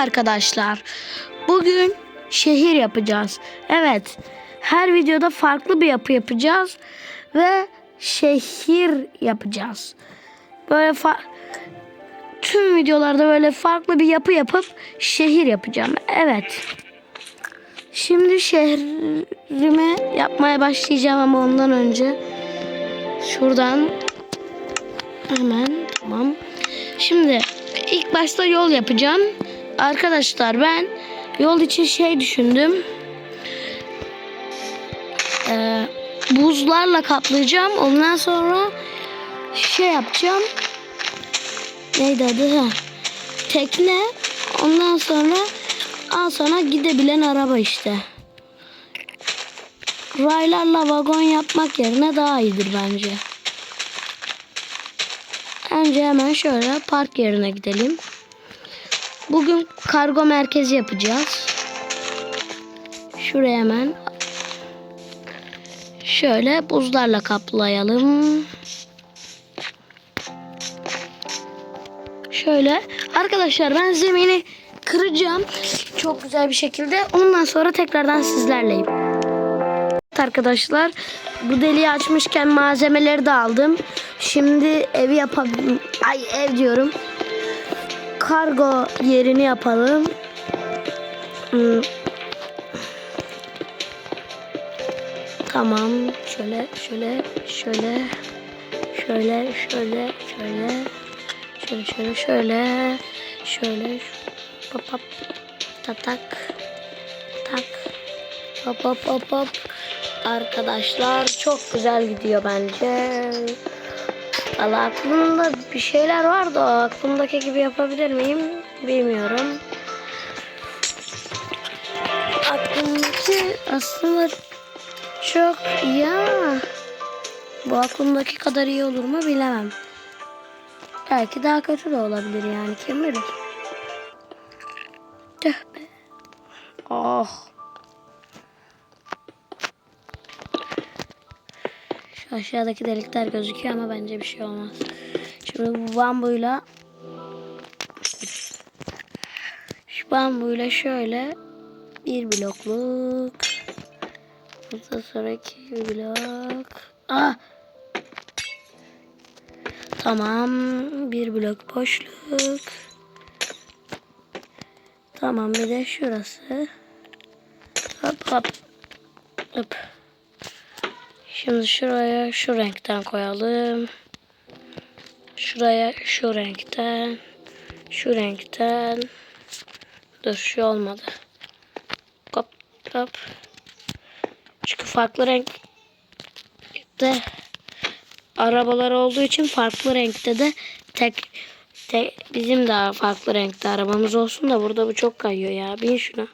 arkadaşlar. Bugün şehir yapacağız. Evet. Her videoda farklı bir yapı yapacağız ve şehir yapacağız. Böyle tüm videolarda böyle farklı bir yapı yapıp şehir yapacağım. Evet. Şimdi şehrimi yapmaya başlayacağım ama ondan önce şuradan hemen tamam. Şimdi ilk başta yol yapacağım. Arkadaşlar ben yol için şey düşündüm. Ee, buzlarla kaplayacağım. Ondan sonra şey yapacağım. Neydi adı? Ha. Tekne. Ondan sonra al sana gidebilen araba işte. Raylarla vagon yapmak yerine daha iyidir bence. Önce hemen şöyle park yerine gidelim. Bugün kargo merkezi yapacağız. Şuraya hemen şöyle buzlarla kaplayalım. Şöyle arkadaşlar ben zemini kıracağım çok güzel bir şekilde. Ondan sonra tekrardan sizlerleyim. Evet arkadaşlar bu deliği açmışken malzemeleri de aldım. Şimdi evi yapalım. Ay ev diyorum. Kargo yerini yapalım. Hmm. Tamam. Şöyle şöyle şöyle şöyle şöyle şöyle şöyle şöyle şöyle şöyle hop hop tak tak tak hop hop hop hop arkadaşlar çok güzel gidiyor bence Valla aklımda bir şeyler var da aklımdaki gibi yapabilir miyim bilmiyorum. Aklımdaki aslında çok iyi ama bu aklımdaki kadar iyi olur mu bilemem. Belki daha kötü de olabilir yani kim bilir Şu aşağıdaki delikler gözüküyor ama bence bir şey olmaz. Şimdi bu bambuyla şu bambuyla şöyle bir blokluk burada sonraki blok ah tamam bir blok boşluk Tamam bir de şurası. Hop hop. Hop. Şimdi şuraya şu renkten koyalım. Şuraya şu renkten. Şu renkten. Dur şu olmadı. Hop hop. Çünkü farklı renk de arabalar olduğu için farklı renkte de tek de bizim daha farklı renkte arabamız olsun da burada bu çok kayıyor ya. Bin şuna.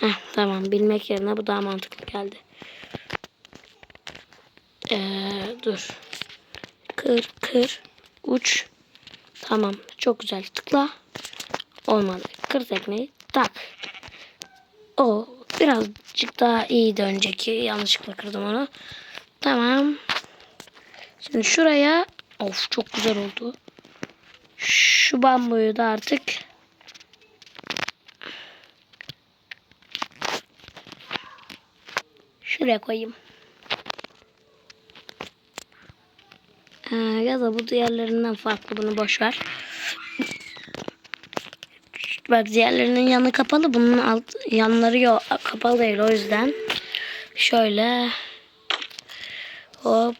Heh, tamam bilmek yerine bu daha mantıklı geldi. Ee, dur. Kır kır uç. Tamam çok güzel tıkla. Olmadı. Kır tekneyi tak. O birazcık daha iyiydi önceki. Yanlışlıkla kırdım onu. Tamam. Şimdi şuraya of çok güzel oldu. Şu bambuyu da artık şuraya koyayım. Ee, ya da bu diğerlerinden farklı bunu boş ver. Bak diğerlerinin yanı kapalı. Bunun alt yanları yok kapalı değil o yüzden. Şöyle hop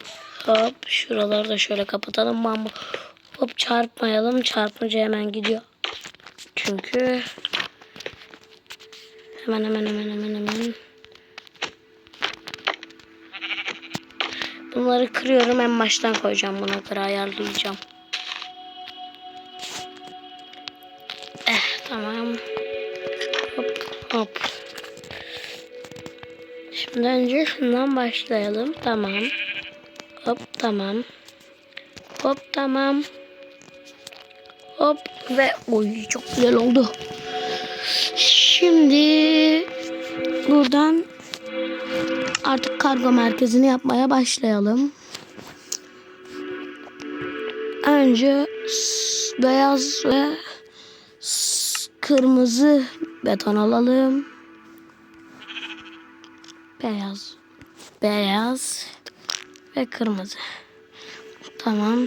hop şuraları da şöyle kapatalım bambu. Hop çarpmayalım. Çarpınca hemen gidiyor. Çünkü hemen hemen hemen hemen hemen bunları kırıyorum. En baştan koyacağım buna göre ayarlayacağım. Eh tamam. Hop hop. Şimdi önce şundan başlayalım. Tamam. Hop tamam. Hop tamam. Hop ve oy çok güzel oldu. Şimdi buradan artık kargo merkezini yapmaya başlayalım. Önce beyaz ve kırmızı beton alalım. Beyaz. Beyaz ve kırmızı. Tamam.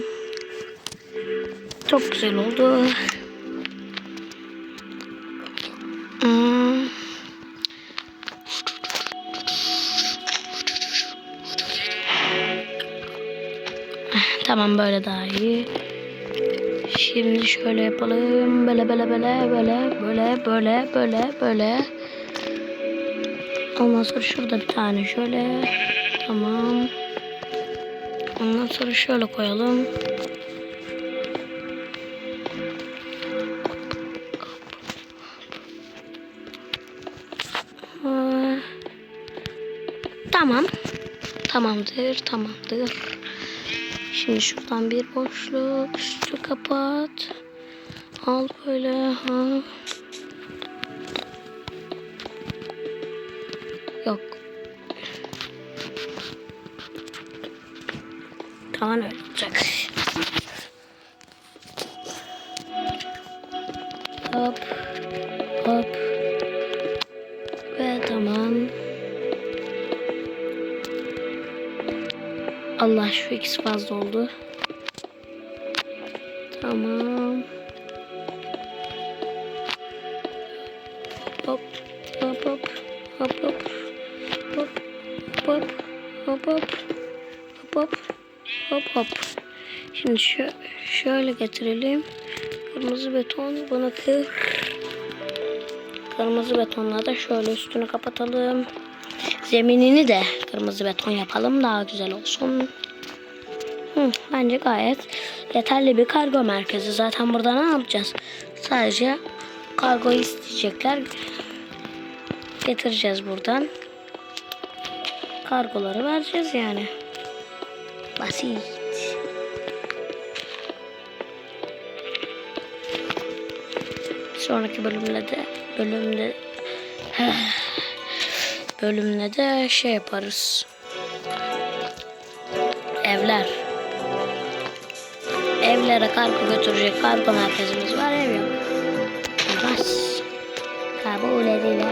Çok güzel oldu. Hmm. Tamam böyle daha iyi. Şimdi şöyle yapalım. Böyle böyle böyle böyle böyle böyle böyle böyle. Ondan sonra şurada bir tane şöyle. Tamam. Ondan sonra şöyle koyalım. Tamam. Tamamdır, tamamdır. Şimdi şuradan bir boşluk, üstü kapat. Al böyle, ha. Yok. Tamam öyle olacak. Hop. Allah şu ikisi fazla oldu. Tamam. Hop hop hop hop hop hop hop hop hop hop hop hop. Şimdi şu şöyle getirelim. Kırmızı beton bunu kır. Kırmızı betonla da şöyle üstünü kapatalım. Zeminini de kırmızı beton yapalım daha güzel olsun. Hı, bence gayet yeterli bir kargo merkezi. Zaten burada ne yapacağız? Sadece kargo isteyecekler. Getireceğiz buradan. Kargoları vereceğiz yani. Basit. Sonraki bölümde de bölümde bölümde de şey yaparız. Evler. Evlere kargo götürecek kargo merkezimiz var ev yok. Olmaz. Kabul edilemez.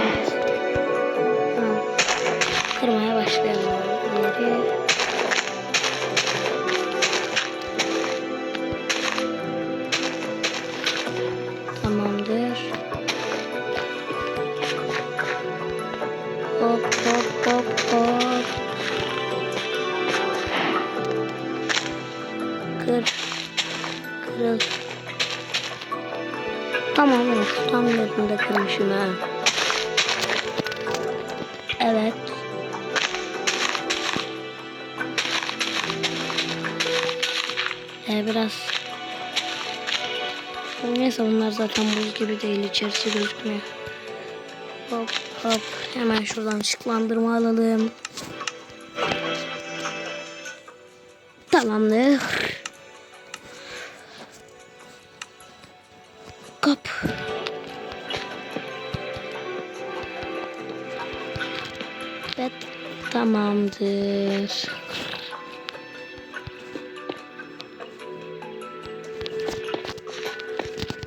Tamam. Tam yerinde kırmışım ha. Evet. Ee, biraz Neyse bunlar zaten buz gibi değil. içerisi gözükmüyor. Hop hop. Hemen şuradan ışıklandırma alalım. Tamamdır. Tamamdır.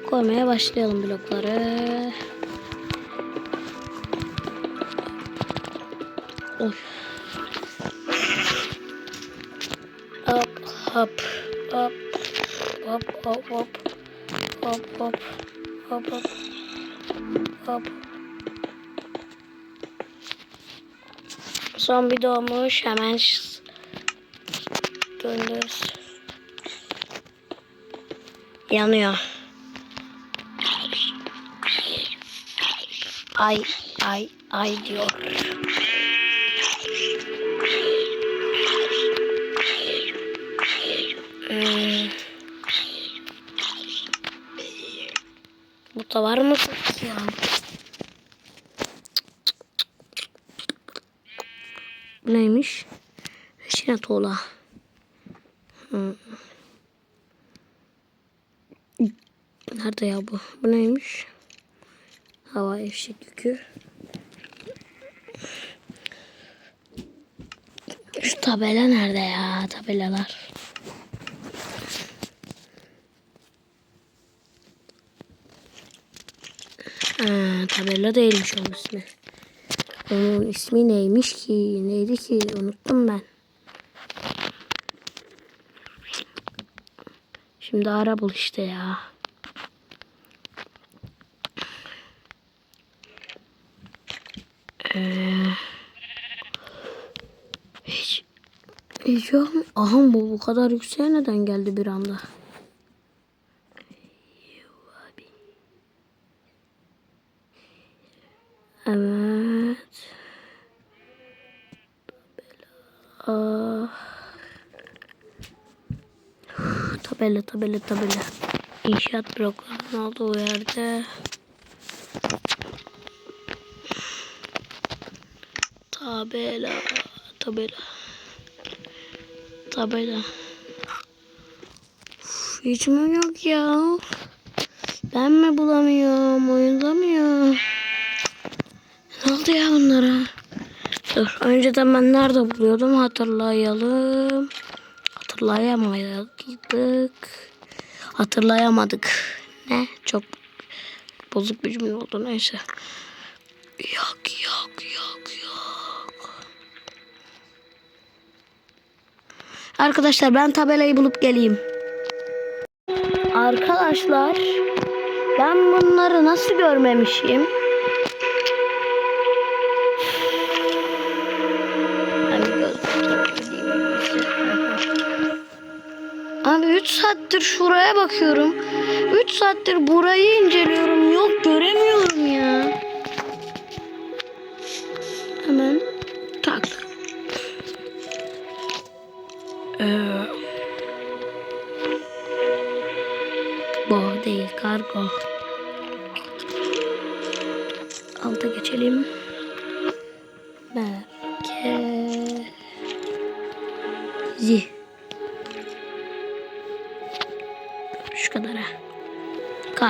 Koymaya başlayalım blokları. Oy. Hop hop hop hop hop hop hop hop hop hop hop Zombi doğmuş. Hemen döndürüz. Yanıyor. Ay ay ay diyor. Hmm. Bu da var mı? Yani. Neymiş? Reşine tola. Hmm. Nerede ya bu? Bu neymiş? Hava eşek yükü. Şu tabela nerede ya? Tabelalar. Ha, tabela değilmiş onun ismi. Onun ismi neymiş ki? Neydi ki? Unuttum ben. Şimdi ara bul işte ya. Ee, hiç, hiç yok mu? Aha bu bu kadar yükseğe neden geldi bir anda? Evet. Tabela. Tabela, tabela, tabela. İnşaat bloklarının olduğu yerde. Tabela, tabela. Tabela. Uf, hiç mi yok ya? Ben mi bulamıyorum? Oyunda mı yok? Oldu ya bunlara? Dur önceden ben nerede buluyordum hatırlayalım. Hatırlayamadık. Hatırlayamadık. Ne? Çok bozuk bir cümle oldu neyse. Yok yok yok yok. Arkadaşlar ben tabelayı bulup geleyim. Arkadaşlar ben bunları nasıl görmemişim? Abi 3 saattir şuraya bakıyorum. 3 saattir burayı inceliyorum. Yok göremiyorum ya. Hemen tak. Ee, bu değil kargo. Alta geçelim.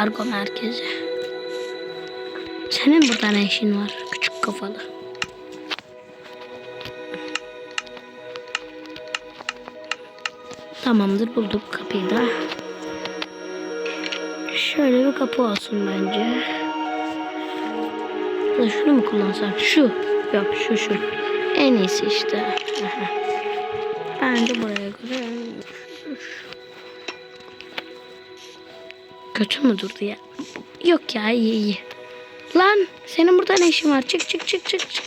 Kargo merkezi. Senin burada ne işin var? Küçük kafalı. Tamamdır bulduk kapıyı da. Şöyle bir kapı olsun bence. Da şunu mu kullansak? Şu. Yok şu şu. En iyisi işte. Bence buraya göre Kötü mü durdu ya? Yok ya iyi iyi. Lan senin burada ne işin var? Çık çık çık çık çık.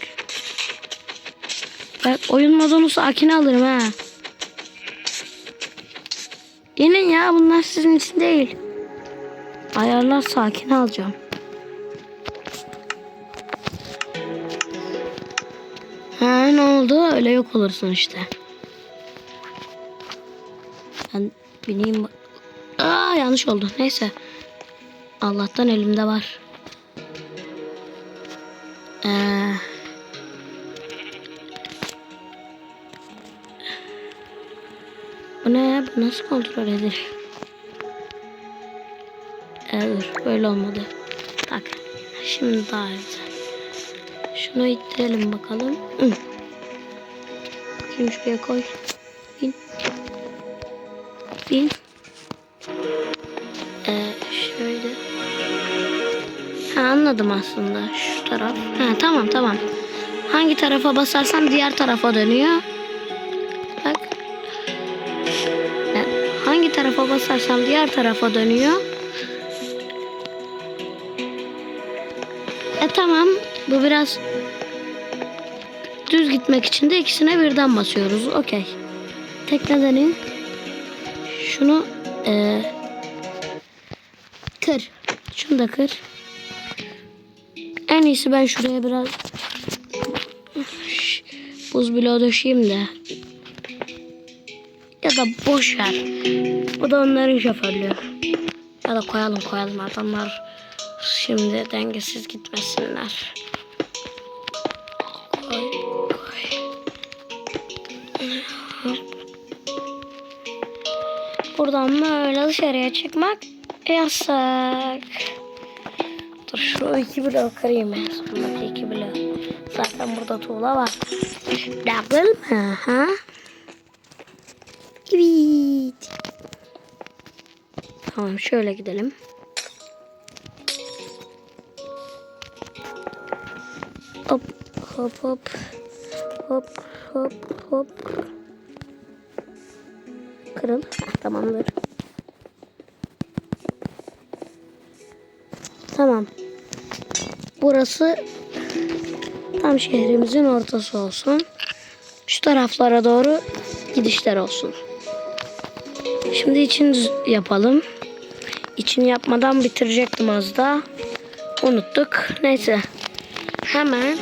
Bak oyun modunu sakin alırım ha. İnin ya bunlar sizin için değil. Ayarlar sakin alacağım. Ha ne oldu? Öyle yok olursun işte. Ben bineyim. Aa yanlış oldu. Neyse. Allah'tan elimde var. Ee, bu ne? Bu nasıl kontrol edilir? Ee. Böyle olmadı. Tak. Şimdi daha güzel. Şunu ittirelim bakalım. Hı. Şimdi şuraya koy. Bin. Bin. Anladım aslında. Şu taraf. Ha tamam tamam. Hangi tarafa basarsam diğer tarafa dönüyor. Bak. Hangi tarafa basarsam diğer tarafa dönüyor. E tamam. Bu biraz düz gitmek için de ikisine birden basıyoruz. Okey. Teknedenin şunu e, kır. Şunu da kır. En iyisi ben şuraya biraz buz bloğu döşeyim de. Ya da boş ver. Bu da onların şoförlüğü. Ya da koyalım koyalım adamlar şimdi dengesiz gitmesinler. Koy, koy. Buradan böyle dışarıya çıkmak yasak. Dur şu iki blok kırayım en sondaki iki blok. Zaten burada tuğla var. Double mı ha? Evet. Tamam şöyle gidelim. Hop hop hop. Hop hop hop. Kırıl. Tamamdır. Tamam. Burası tam şehrimizin ortası olsun. Şu taraflara doğru gidişler olsun. Şimdi için yapalım. İçini yapmadan bitirecektim az da. Unuttuk. Neyse. Hemen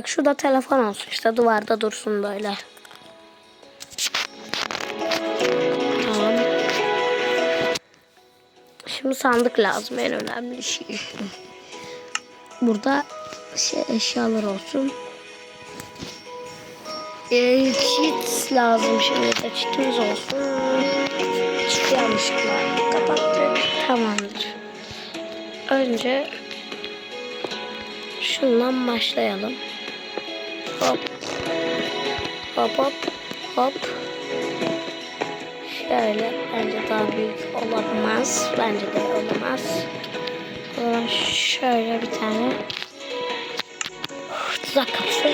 Bak şu da telefon olsun işte duvarda dursun böyle. Tamam. Şimdi sandık lazım en önemli şey. Burada şey, eşyalar olsun. Ee, cheat lazım şimdi de cheatimiz olsun. Cheat yanlışlıkla kapattık. Tamamdır. Önce şundan başlayalım. Hop. Hop hop hop. Şöyle bence daha büyük olamaz. Bence de olamaz. O şöyle bir tane tuzak kapısı.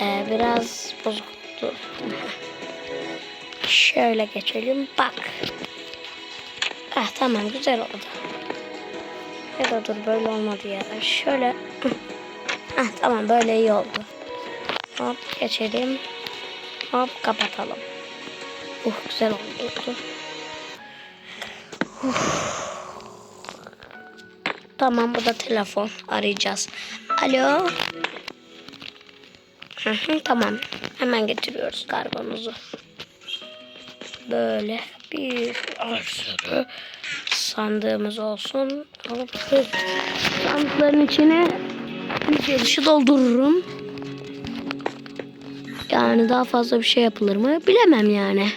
Ee, biraz bozuktu. Şöyle geçelim. Bak. Ah tamam güzel oldu. Ya da dur böyle olmadı ya. Şöyle. Ah tamam böyle iyi oldu. Hop geçelim. Hop kapatalım. Uh güzel oldu. Uh. Tamam bu da telefon. Arayacağız. Alo. Hı hı, tamam. Hemen getiriyoruz kargomuzu. Böyle bir sürü sandığımız olsun. Hop. Sandıkların içine bir dışı doldururum. Yani daha fazla bir şey yapılır mı? Bilemem yani.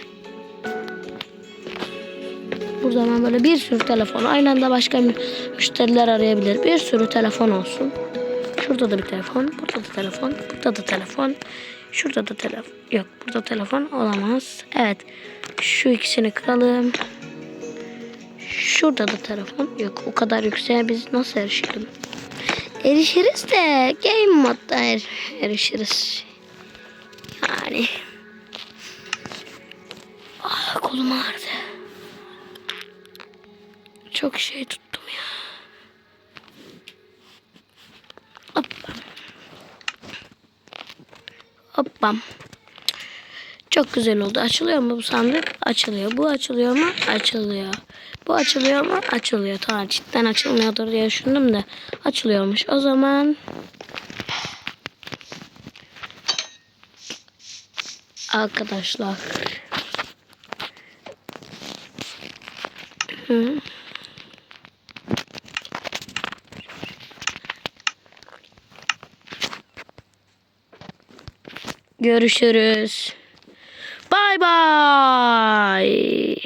Burada ben böyle bir sürü telefon. Aynı anda başka mü- müşteriler arayabilir. Bir sürü telefon olsun. Şurada da bir telefon. Burada da telefon. Burada da telefon. Şurada da telefon. Yok burada telefon olamaz. Evet. Şu ikisini kıralım. Şurada da telefon. Yok o kadar yükseğe biz nasıl erişelim? Erişiriz de game modda er, erişiriz. Yani. Ah kolum ağrıdı. Çok şey tuttum ya. Hop. Hoppam. Çok güzel oldu. Açılıyor mu bu sandık? Açılıyor. Bu açılıyor mu? Açılıyor. Bu açılıyor mu? Açılıyor. Tamam cidden açılmıyordur diye düşündüm de. Açılıyormuş. O zaman arkadaşlar. Görüşürüz. Bye.